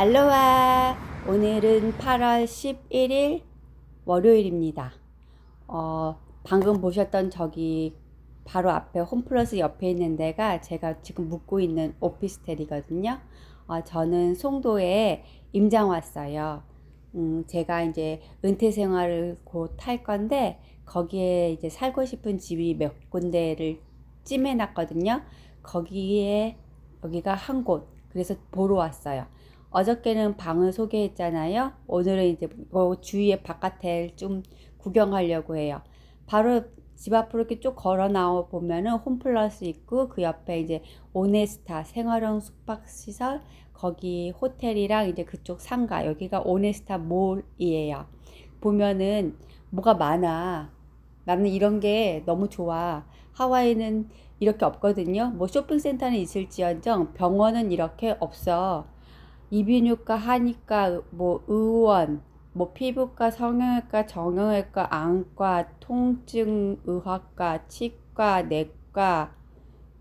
알로하! 오늘은 8월 11일 월요일입니다. 어, 방금 보셨던 저기 바로 앞에 홈플러스 옆에 있는 데가 제가 지금 묵고 있는 오피스텔이거든요. 어, 저는 송도에 임장 왔어요. 음, 제가 이제 은퇴 생활을 곧 할 건데 거기에 이제 살고 싶은 집이 몇 군데를 찜해 놨거든요. 거기에 여기가 한 곳. 그래서 보러 왔어요. 어저께는 방을 소개했잖아요. 오늘은 이제 그 주위에 바깥에 좀 구경하려고 해요. 바로 집 앞으로 이렇게 쭉 걸어 나와 보면은 홈플러스 있고 그 옆에 이제 오네스타 생활형 숙박시설 거기 호텔이랑 이제 그쪽 상가 여기가 오네스타 몰이에요. 보면은 뭐가 많아. 나는 이런 게 너무 좋아. 하와이는 이렇게 없거든요. 뭐 쇼핑센터는 있을지언정 병원은 이렇게 없어. 이비인후과, 한의과, 뭐 의원, 뭐 피부과, 성형외과, 정형외과, 안과, 통증의학과, 치과, 내과,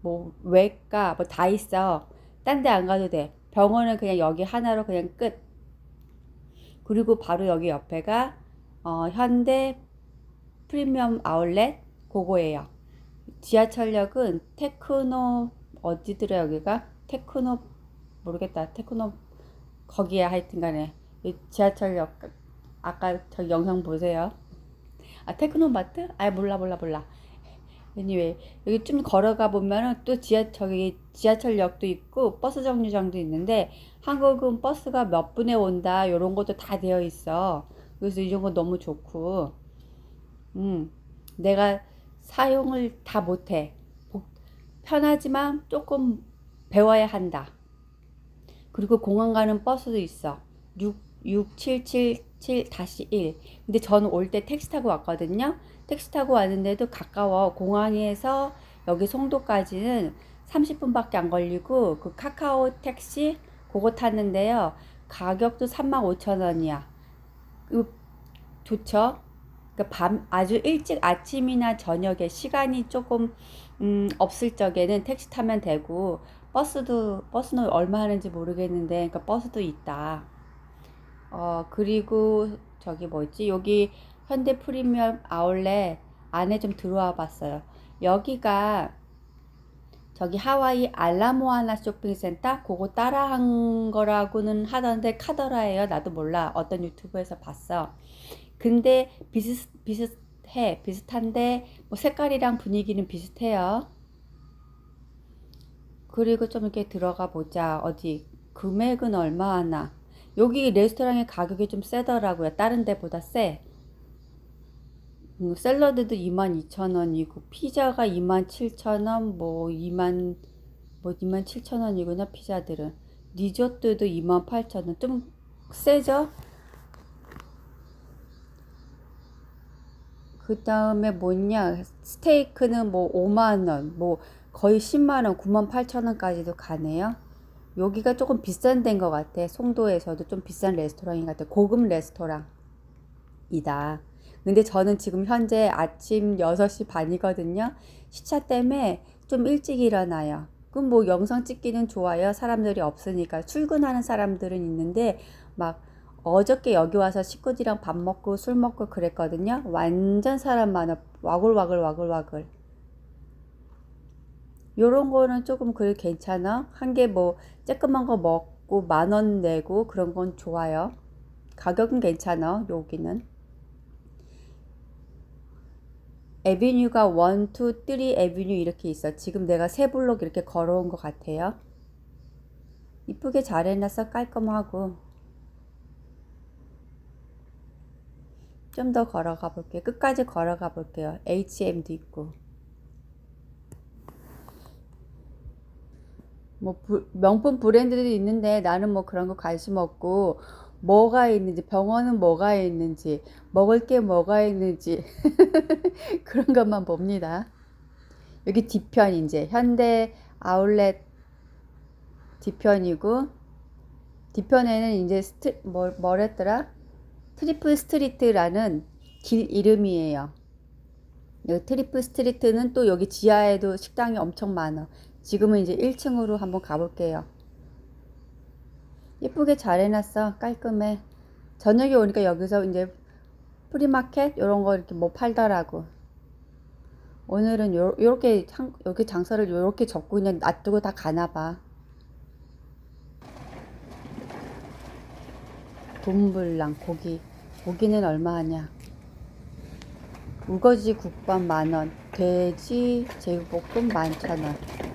뭐 외과, 뭐 다 있어. 딴 데 안 가도 돼. 병원은 그냥 여기 하나로 그냥 끝. 그리고 바로 여기 옆에가 어, 현대 프리미엄 아울렛 그거예요. 지하철역은 테크노 어디더라 여기가 테크노 모르겠다 테크노 거기에 하여튼 간에 이 지하철역 아까 저 영상 보세요. 아 테크노마트? 아 몰라 몰라 몰라. anyway 여기 좀 걸어가 보면은 또 지하 저기 지하철역도 있고 버스 정류장도 있는데 한국은 버스가 몇 분에 온다 요런 것도 다 되어 있어. 그래서 이런 거 너무 좋고 음 내가 사용을 다 못해. 복- 편하지만 조금 배워야 한다. 그리고 공항 가는 버스도 있어. 6, 6777-1. 근데 저는 올 때 택시 타고 왔거든요. 택시 타고 왔는데도 가까워. 공항에서 여기 송도까지는 30분밖에 안 걸리고 그 카카오 택시 그거 탔는데요. 가격도 35,000원이야. 좋죠? 그러니까 밤 아주 일찍 아침이나 저녁에 시간이 조금 음, 없을 적에는 택시 타면 되고 버스도 버스는 얼마 하는지 모르겠는데 그러니까 버스도 있다. 어 그리고 저기 뭐 있지? 여기 현대 프리미엄 아울렛 안에 좀 들어와 봤어요. 여기가 저기 하와이 알라모아나 쇼핑센터 그거 따라한 거라고는 하던데 카더라예요. 나도 몰라. 어떤 유튜브에서 봤어. 근데 비슷 비슷해 비슷한데 뭐 색깔이랑 분위기는 비슷해요. 그리고 좀 이렇게 들어가 보자. 어디 금액은 얼마 하나? 여기 레스토랑의 가격이 좀 세더라고요. 다른 데보다 세. 음, 샐러드도 22,000원이고 피자가 27,000원, 뭐 2만 뭐 27,000원이구나 피자들은. 리조또도 28,000원. 좀 세죠? 그 다음에 뭐냐 스테이크는 뭐 5만원 뭐 거의 10만원 9만 8천원까지도 가네요. 여기가 조금 비싼 데인 것 같아. 송도에서도 좀 비싼 레스토랑인 것 같아. 고급 레스토랑이다. 근데 저는 지금 현재 아침 6시 반이거든요. 시차 때문에 좀 일찍 일어나요. 그럼 뭐 영상 찍기는 좋아요. 사람들이 없으니까. 출근하는 사람들은 있는데 막 어저께 여기 와서 식구들이랑 밥 먹고 술 먹고 그랬거든요. 완전 사람 많아. 와글와글 와글와글. 요런 거는 조금 그래 괜찮아. 한 개 뭐 쬐끄만 거 먹고 만 원 내고 그런 건 좋아요. 가격은 괜찮아. 여기는. 에비뉴가 1, 2, 3 에비뉴 이렇게 있어. 지금 내가 세 블록 이렇게 걸어온 것 같아요. 이쁘게 잘 해놨어. 깔끔하고. 좀 더 걸어가 볼게요. 끝까지 걸어가 볼게요. H&M도 있고. 뭐 부- 명품 브랜드들이 있는데 나는 뭐 그런 거 관심 없고 뭐가 있는지 병원은 뭐가 있는지 먹을 게 뭐가 있는지 그런 것만 봅니다. 여기 뒤편 이제 현대 아울렛 뒤편이고 뒤편에는 이제 스트 뭐 뭐랬더라? 트리플 스트리트라는 길 이름이에요. 여기 트리플 스트리트는 또 여기 지하에도 식당이 엄청 많아. 지금은 이제 1층으로 한번 가볼게요. 예쁘게 잘 해놨어. 깔끔해. 저녁에 오니까 여기서 이제 프리마켓 이런 거 이렇게 뭐 팔더라고. 오늘은 요, 요렇게 장, 여기 장사를 요렇게 접고 그냥 놔두고 다 가나 봐. 돈불랑 고기. 고기는 얼마 하냐? 우거지 국밥 만 원, 돼지 제육볶음 만천 원.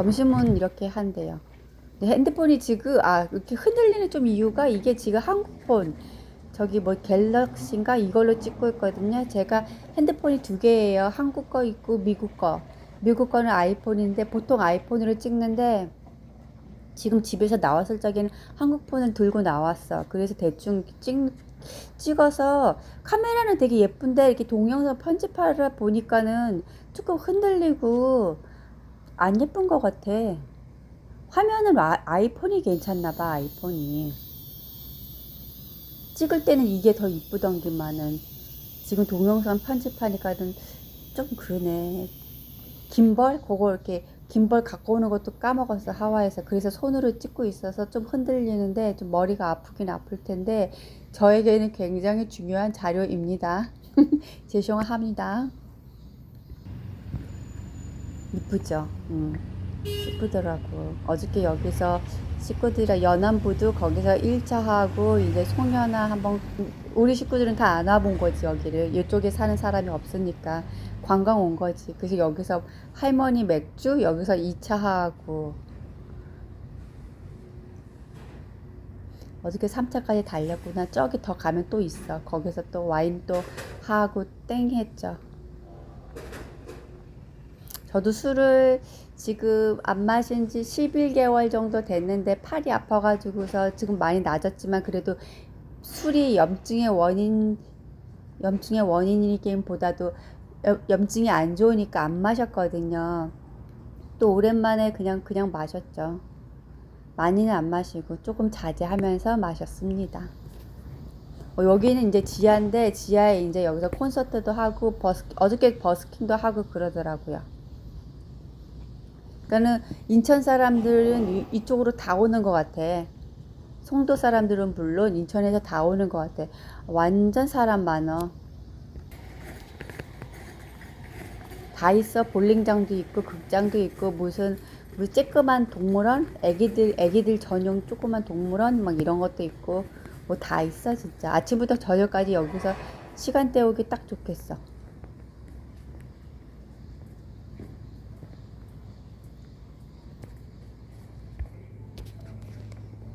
점심은 이렇게 한대요. 핸드폰이 지금 아 이렇게 흔들리는 좀 이유가 이게 지금 한국폰 저기 뭐 갤럭시인가 이걸로 찍고 있거든요. 제가 핸드폰이 두 개예요. 한국 거 있고 미국 거. 미국 거는 아이폰인데 보통 아이폰으로 찍는데 지금 집에서 나왔을 적에는 한국 폰을 들고 나왔어. 그래서 대충 찍, 찍어서 카메라는 되게 예쁜데 이렇게 동영상 편집하다 보니까는 조금 흔들리고 안 예쁜 것 같아. 화면은 아, 아이폰이 괜찮나 봐, 아이폰이. 찍을 때는 이게 더 이쁘던기만은 지금 동영상 편집하니까는 좀 그러네. 김벌? 그거 이렇게 김벌 갖고 오는 것도 까먹었어, 하와이에서. 그래서 손으로 찍고 있어서 좀 흔들리는데 좀 머리가 아프긴 아플 텐데 저에게는 굉장히 중요한 자료입니다. 죄송합니다. 이쁘죠? 음, 이쁘더라고. 어저께 여기서 식구들이랑 연안부두 거기서 1차 하고 이제 송년아 한번 우리 식구들은 다 안 와본 거지 여기를 이쪽에 사는 사람이 없으니까 관광 온 거지. 그래서 여기서 할머니 맥주 여기서 2차 하고 어저께 3차까지 달렸구나. 저기 더 가면 또 있어. 거기서 또 와인 또 하고 땡 했죠. 저도 술을 지금 안 마신 지 11개월 정도 됐는데 팔이 아파가지고서 지금 많이 낮았지만 그래도 술이 염증의 원인, 염증의 원인이긴 보다도 염- 염증이 안 좋으니까 안 마셨거든요. 또 오랜만에 그냥, 그냥 마셨죠. 많이는 안 마시고 조금 자제하면서 마셨습니다. 어, 여기는 이제 지하인데 지하에 이제 여기서 콘서트도 하고 버스, 어저께 버스킹도 하고 그러더라고요. 그러니까는 인천 사람들은 이- 이쪽으로 다 오는 것 같아. 송도 사람들은 물론 인천에서 다 오는 것 같아. 완전 사람 많어. 다 있어. 볼링장도 있고 극장도 있고 무슨 무슨 쬐끄만 동물원, 애기들 애기들 전용 조그만 동물원 막 이런 것도 있고 뭐 다 있어 진짜. 아침부터 저녁까지 여기서 시간 때우기 딱 좋겠어.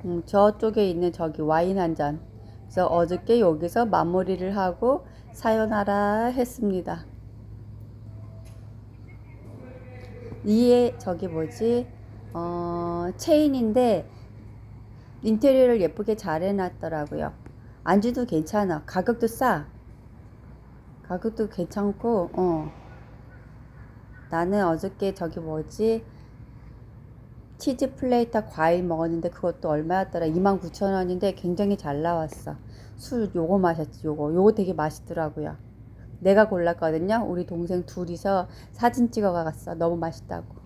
음, 저쪽에 있는 저기 와인 한 잔. 그래서 어저께 여기서 마무리를 하고 사요나라 했습니다. 이에 저기 뭐지? 어, 체인인데 인테리어를 예쁘게 잘 해놨더라고요. 안주도 괜찮아. 가격도 싸. 가격도 괜찮고, 어. 나는 어저께 저기 뭐지? 치즈 플레이터 과일 먹었는데 그것도 얼마였더라? 29,000원인데 굉장히 잘 나왔어. 술 요거 마셨지, 요거. 요거 되게 맛있더라고요. 내가 골랐거든요. 우리 동생 둘이서 사진 찍어 갔어. 너무 맛있다고.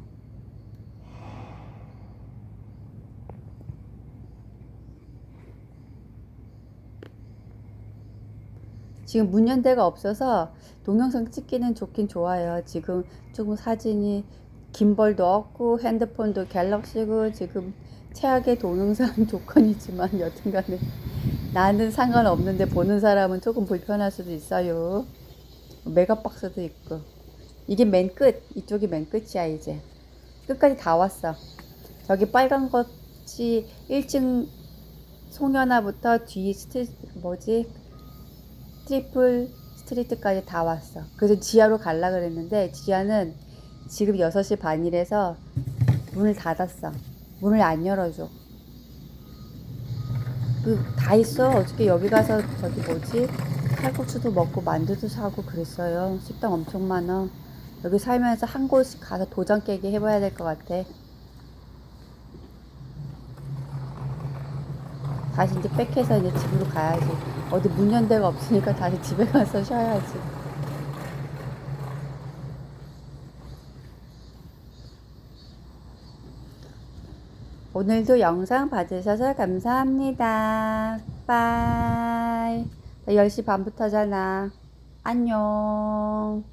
지금 문연대가 없어서 동영상 찍기는 좋긴 좋아요. 지금 조금 사진이 김벌도 없고 핸드폰도 갤럭시고 지금 최악의 동영상 조건이지만 여튼간에 나는 상관없는데 보는 사람은 조금 불편할 수도 있어요. 메가박스도 있고 이게 맨 끝 이쪽이 맨 끝이야 이제 끝까지 다 왔어. 저기 빨간 것이 1층 송현아부터 뒤 스트 뭐지 트리플 스트리트까지 다 왔어. 그래서 지하로 갈라 그랬는데 지하는 지금 6시 반이라서 문을 닫았어. 문을 안 열어줘. 그다 있어. 어저께 여기 가서 저기 뭐지 칼국수도 먹고 만두도 사고 그랬어요. 식당 엄청 많아. 여기 살면서 한곳 가서 도장 깨기 해봐야 될 것 같아. 다시 이제 백해서 이제 집으로 가야지. 어디 문연 데가 없으니까 다시 집에 가서 쉬어야지. 오늘도 영상 봐주셔서 감사합니다. 빠이. 10시 반부터잖아. 안녕.